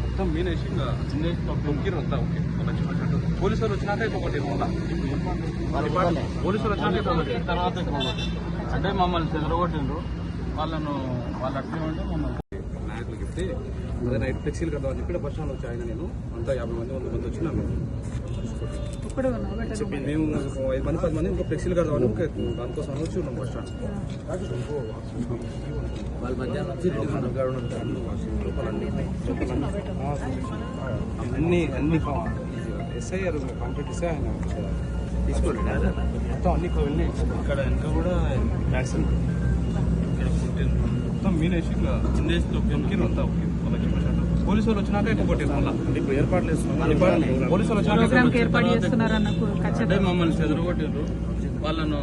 మొత్తం మీనేసి ఇంకా తొక్కిరు అంతా ఓకే పోలీసు వాళ్ళు వచ్చినాక ఇంకొకటి పోలీసు వాళ్ళు వచ్చినాక ఇంకొకటి. తర్వాత. అంటే మమ్మల్ని చెదరగొట్టిండ్రు. వాళ్ళను వాళ్ళు అట్లే ఉంటే మమ్మల్ని నాయకులకు చెప్తే అదే నైట్ ఫ్లెక్సీలు కడదామని చెప్పి బస్ స్టాండ్ వచ్చి ఆయన నేను అంతా యాభై మంది వంద మంది వచ్చినా మేము ఐదు మంది పది మంది ఇంకో ఫ్లెక్సీలు కడదామని ఒక దానికోసం అని వచ్చి ఉన్నాం బస్ స్టాండ్ వాళ్ళ మధ్యాహ్నం వచ్చి లోపల అన్ని అన్ని అన్ని ఎస్ఐ గారు కాంట్రాక్ట్ ఇస్తే ఆయన తీసుకోండి. మొత్తం అన్ని వెళ్ళి ఇక్కడ వెనక కూడా వ్యాక్సిన్ ఇక్కడ మొత్తం మీనేసి తొక్కిరు అంతా. ఓకే వాళ్ళకి పోలీసు వాళ్ళు వచ్చినాక ఇంకొకటి మళ్ళీ ఇప్పుడు ఏర్పాట్లు చేస్తున్నాం పోలీసు వాళ్ళు వచ్చినాక మమ్మల్ని వాళ్ళను